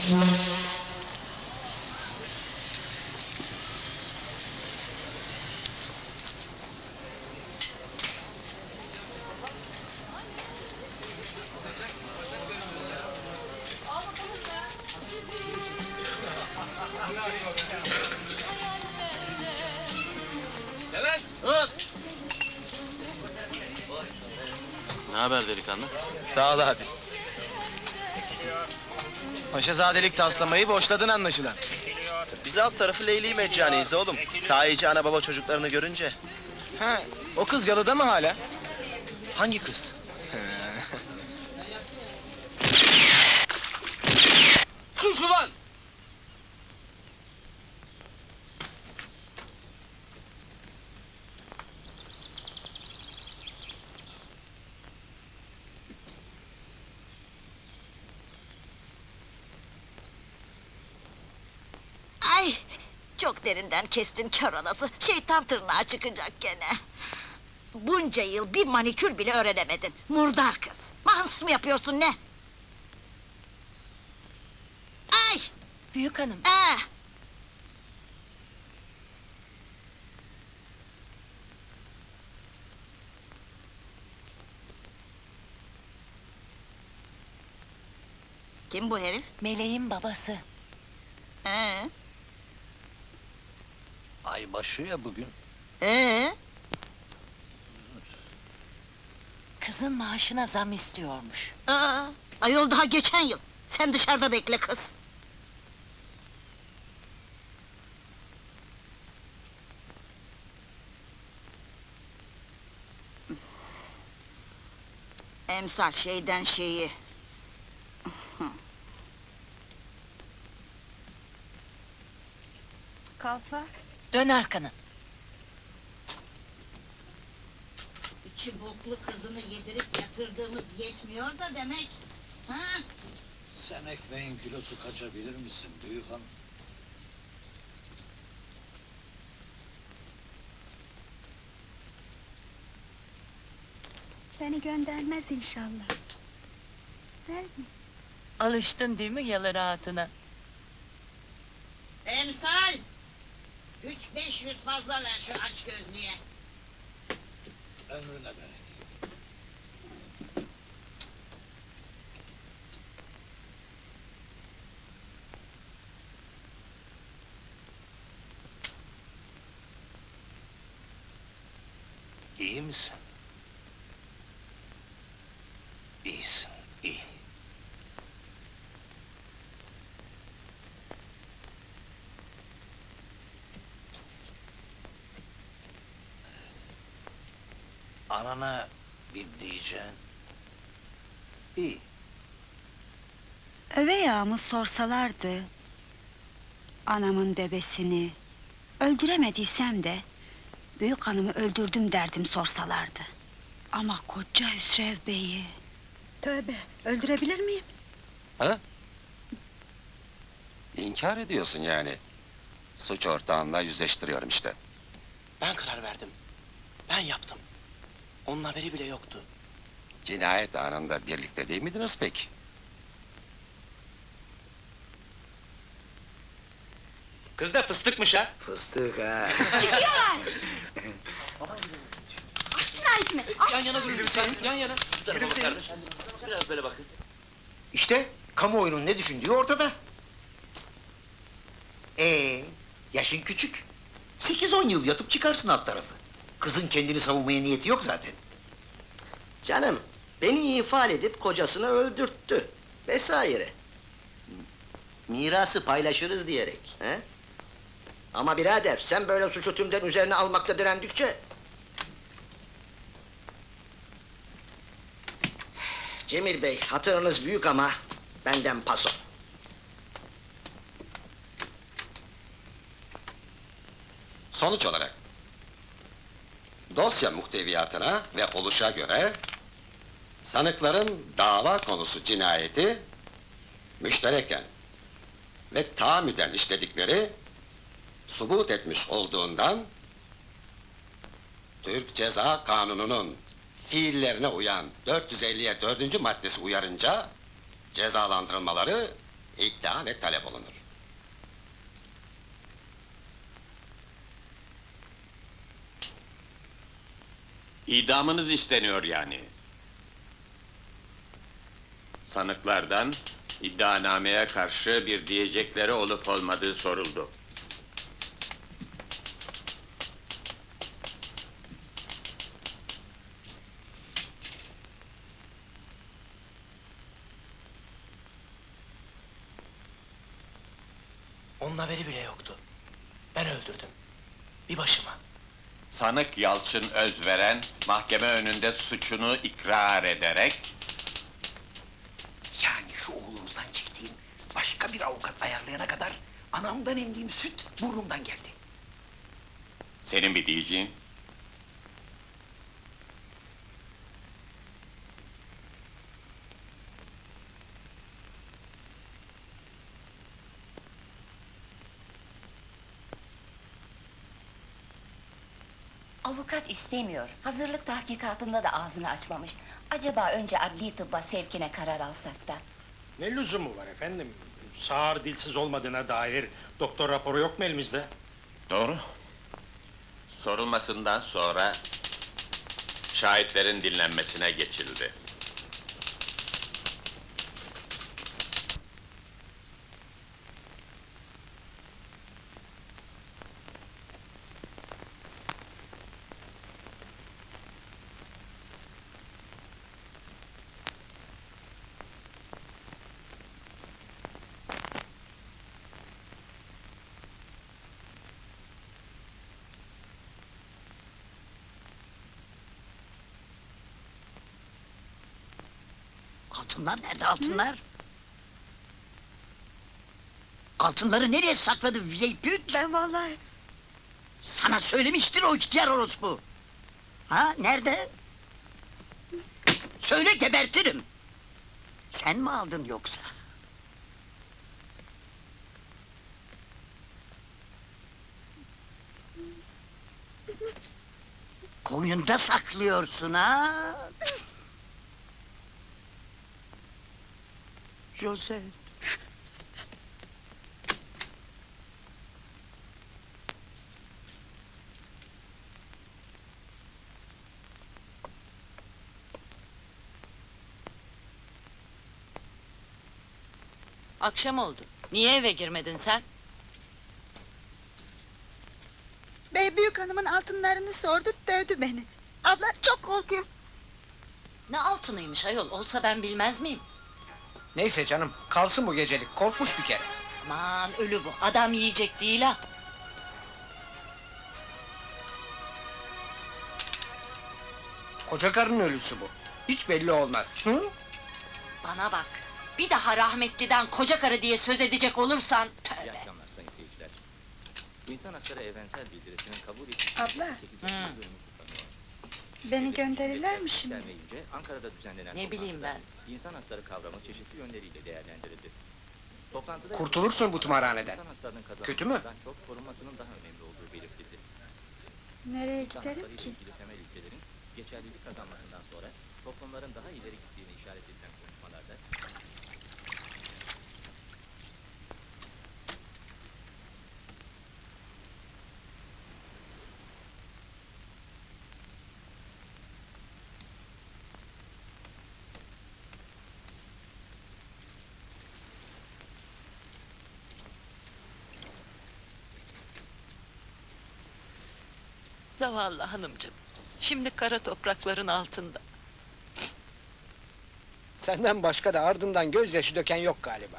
Ne haber delikanlı? Sağ ol abi. Paşazadelik taslamayı boşladın anlaşılan. Biz alt tarafı Leyli Meccani'yiz oğlum. Sahici ana baba çocuklarını görünce. Ha, o kız yalıda mı hala? Hangi kız? Sus ulan! Ay! Çok derinden kestin kör olası. Şeytan tırnağı çıkacak gene. Bunca yıl bir manikür bile öğrenemedin. Murdar kız. Mahsus mu yapıyorsun ne? Ay! Büyük hanım, Aa! Kim bu herif? meleğin babası. Ee? Ay başı ya bugün. Ee? Kızın maaşına zam istiyormuş. Aa, ayol daha geçen yıl. Sen dışarıda bekle kız. Emsal şeyden şeyi. Kalfa. Dön arkanı. İçi boklu kızını yedirip yatırdığımız yetmiyor da demek. Ha? Sen ekmeğin kilosu kaçabilir misin büyük hanım? Seni göndermez inşallah. Değil mi? Alıştın değil mi yalı rahatına? Emsal! Üç beş yüz fazla ver şu aç gözlüye. Ömrüne bereket. İyi misin? İyisin, iyi. Anana bir diyeceksin. İyi. Öve yağımı sorsalardı... ...anamın bebesini... ...öldüremediysem de... ...büyük hanımı öldürdüm derdim sorsalardı. Ama koca Hüsrev Bey'i... Tövbe, öldürebilir miyim? İnkar ediyorsun yani. Suç ortağınla yüzleştiriyorum işte. Ben karar verdim. Ben yaptım. Onun haberi bile yoktu. Cinayet anında birlikte değil miydiniz peki? Kız da fıstıkmış ha. Fıstık ha. Cinayet mi? Yan yana durun lütfen, yan yana. Şu tarafa. Biraz böyle bakın. İşte kamuoyunun ne düşündüğü ortada. Ee, yaşın küçük. 8-10 yıl yatıp çıkarsın alt tarafı. Kızın kendini savunmaya niyeti yok zaten. Canım, beni ifade edip kocasını öldürttü. Vesaire. Mirası paylaşırız diyerek. He? Ama birader, sen böyle suçu tümden üzerine almakta direndikçe... Cemil Bey, hatırınız büyük ama benden paso. Sonuç olarak... ...dosya muhteviyatına ve oluşa göre... ...sanıkların dava konusu cinayeti... ...müştereken... ...ve tahammüden işledikleri... ...subut etmiş olduğundan... ...Türk Ceza Kanunu'nun... ...fiillerine uyan 450'ye dördüncü maddesi uyarınca... ...cezalandırılmaları iddia ve talep olunur. İdamınız isteniyor yani. Sanıklardan iddianameye karşı bir diyecekleri olup olmadığı soruldu. Onun haberi bile yoktu. Ben öldürdüm. Bir başıma. Sanık Yalçın Özveren mahkeme önünde suçunu ikrar ederek Yani şu oğlumuzdan çektiğim başka bir avukat ayarlayana kadar anamdan emdiğim süt burnumdan geldi. senin bir diyeceğin Avukat istemiyor. Hazırlık tahkikatında da ağzını açmamış. Acaba önce adli tıbba sevkine karar alsak da. Ne lüzumu var efendim? Sağır dilsiz olmadığına dair doktor raporu yok mu elimizde? Doğru. Sorulmasından sonra şahitlerin dinlenmesine geçildi. Altınlar nerede altınlar? Altınları nereye sakladı Viyeypüt? Ben vallahi... Sana söylemiştir o ihtiyar orospu. Ha nerede? Söyle gebertirim. Sen mi aldın yoksa? Koynunda saklıyorsun ha? Joseph. Akşam oldu. Niye eve girmedin sen? Bey büyük hanımın altınlarını sordu, dövdü beni. Abla çok korkuyorum. Ne altınıymış ayol, olsa ben bilmez miyim? Neyse canım, kalsın bu gecelik. Korkmuş bir kere. Aman ölü bu, adam yiyecek değil ha. Koca karının ölüsü bu. Hiç belli olmaz. Hı? Bana bak, bir daha rahmetliden koca karı diye söz edecek olursan... Tövbe! akşamlar sayın seyirciler. İnsan Hakları Evrensel Bildirisi'nin kabul edilmesi Abla. 8. Hı. bölümü kutlanıyor. Beni gönderirler mi şimdi? Ankara'da düzenlenen Ne bileyim toplantıda İnsan hakları kavramı çeşitli yönleriyle değerlendirildi. Toplantıda Kurtulursun bu tımarhaneden. insan haklarının Kötü mü? çok korunmasının daha önemli olduğu belirtildi. Nereye İnsan giderim hakları ile ki? ilgili temel ilkelerin geçerlilik kazanmasından sonra toplumların daha ileri gittiğini işaret edilen konuşmalarda Zavallı hanımcığım, şimdi kara toprakların altında. Senden başka da ardından gözyaşı döken yok galiba.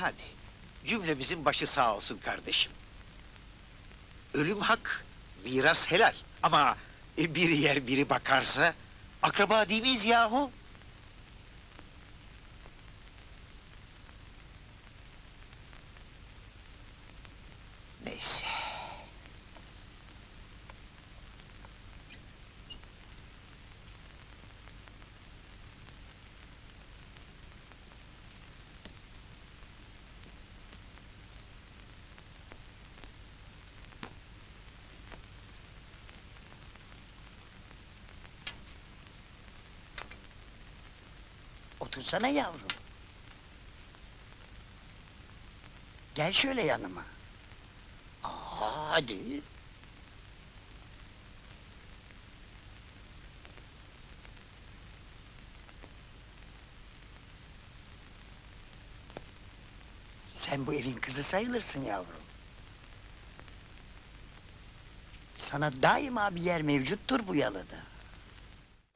Hadi, cümlemizin başı sağ olsun kardeşim. Ölüm hak, miras helal. Ama e, biri yer biri bakarsa Akraba değil miyiz yahu? Neyse. Otursana yavrum. Gel şöyle yanıma. Aa, hadi. Sen bu evin kızı sayılırsın yavrum. Sana daima bir yer mevcuttur bu yalıda.